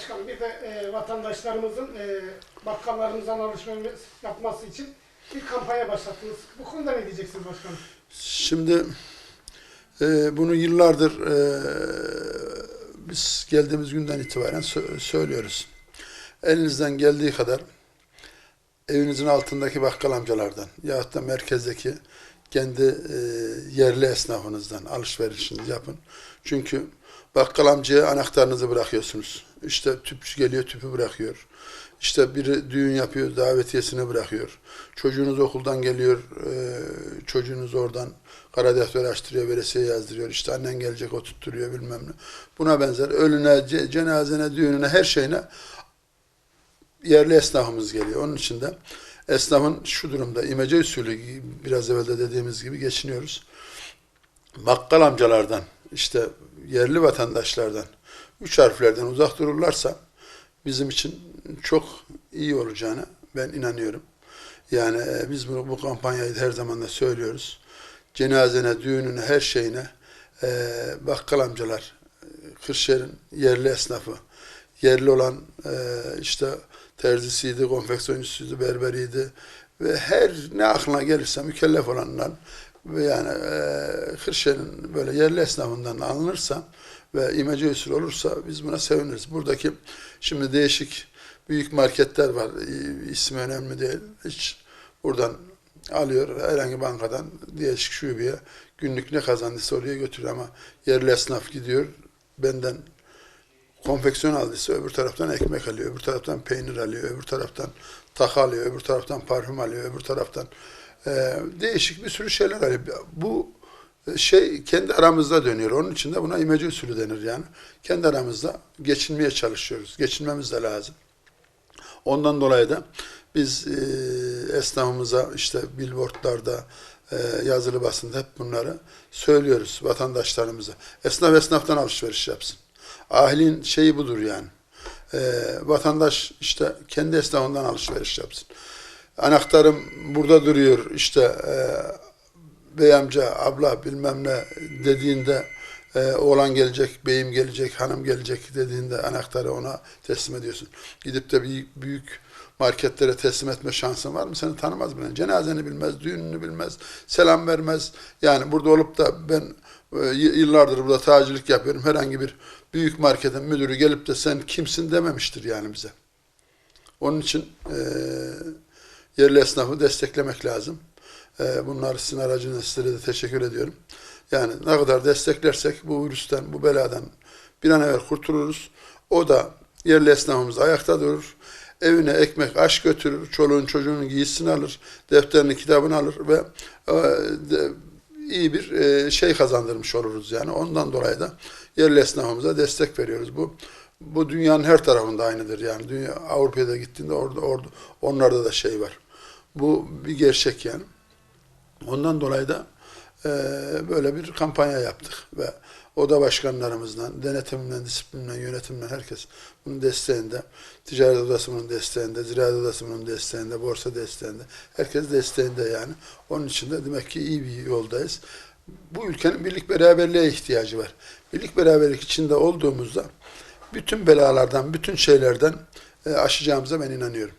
Başkanım bir de e, vatandaşlarımızın e, bakkallarımızdan alışveriş yapması için bir kampanya başlattınız. Bu konuda ne diyeceksiniz başkanım? Şimdi e, bunu yıllardır e, biz geldiğimiz günden itibaren sö- söylüyoruz. Elinizden geldiği kadar evinizin altındaki bakkal amcalardan yahut da merkezdeki kendi e, yerli esnafınızdan alışverişinizi yapın. Çünkü bakkal amcaya anahtarınızı bırakıyorsunuz. İşte tüpçü geliyor tüpü bırakıyor. İşte biri düğün yapıyor davetiyesini bırakıyor. Çocuğunuz okuldan geliyor e, çocuğunuz oradan kara defter açtırıyor, veresiye yazdırıyor. İşte annen gelecek o bilmem ne. Buna benzer ölüne, ce- cenazene, düğününe her şeyine yerli esnafımız geliyor. Onun için de esnafın şu durumda imece usulü biraz evvel de dediğimiz gibi geçiniyoruz. Bakkal amcalardan işte yerli vatandaşlardan üç harflerden uzak dururlarsa bizim için çok iyi olacağını ben inanıyorum. Yani e, biz bunu, bu kampanyayı her zaman da söylüyoruz. Cenazene, düğününe, her şeyine e, bakkal amcalar, e, Kırşehir'in yerli esnafı, yerli olan e, işte terzisiydi, konfeksiyoncusuydu, berberiydi ve her ne aklına gelirse mükellef olanlar ve yani e, Kırşehir'in böyle yerli esnafından alınırsa ve imece usul olursa biz buna seviniriz. Buradaki şimdi değişik büyük marketler var. İsmi önemli değil. Hiç buradan alıyor herhangi bankadan değişik şubeye günlük ne kazandıysa oraya götürüyor ama yerli esnaf gidiyor benden konfeksiyon aldıysa öbür taraftan ekmek alıyor, öbür taraftan peynir alıyor, öbür taraftan takı alıyor, öbür taraftan parfüm alıyor, öbür taraftan e, değişik bir sürü şeyler alıyor. Bu şey kendi aramızda dönüyor. Onun için de buna imece usulü denir yani. Kendi aramızda geçinmeye çalışıyoruz. Geçinmemiz de lazım. Ondan dolayı da biz e, esnafımıza işte billboardlarda, e, yazılı basında hep bunları söylüyoruz vatandaşlarımıza. Esnaf esnaftan alışveriş yapsın. Ahlin şeyi budur yani. E, vatandaş işte kendi esnafından alışveriş yapsın. Anahtarım burada duruyor işte e, bey amca, abla bilmem ne dediğinde e, oğlan gelecek, beyim gelecek, hanım gelecek dediğinde anahtarı ona teslim ediyorsun. Gidip de büyük, büyük marketlere teslim etme şansın var mı? Seni tanımaz bile. Cenazeni bilmez, düğününü bilmez, selam vermez. Yani burada olup da ben e, yıllardır burada tacirlik yapıyorum. Herhangi bir büyük marketin müdürü gelip de sen kimsin dememiştir yani bize. Onun için e, yerli esnafı desteklemek lazım. E, bunlar sizin aracınızla sizlere de teşekkür ediyorum. Yani ne kadar desteklersek bu virüsten, bu beladan bir an evvel kurtuluruz. O da yerli esnafımız ayakta durur. Evine ekmek, aş götürür. Çoluğun çocuğunun giysisini alır. Defterini, kitabını alır ve e, de- iyi bir e, şey kazandırmış oluruz yani. Ondan dolayı da yerli esnafımıza destek veriyoruz. Bu bu dünyanın her tarafında aynıdır yani. Dünya Avrupa'da gittiğinde orada orada onlarda da şey var. Bu bir gerçek yani. Ondan dolayı da e, böyle bir kampanya yaptık ve oda başkanlarımızdan, denetiminden, disiplinden, yönetimden herkes bunun desteğinde, ticaret odası bunun desteğinde, ziraat odası bunun desteğinde, borsa desteğinde, herkes desteğinde yani. Onun için de demek ki iyi bir yoldayız. Bu ülkenin birlik beraberliğe ihtiyacı var. Birlik beraberlik içinde olduğumuzda bütün belalardan, bütün şeylerden e, aşacağımıza ben inanıyorum.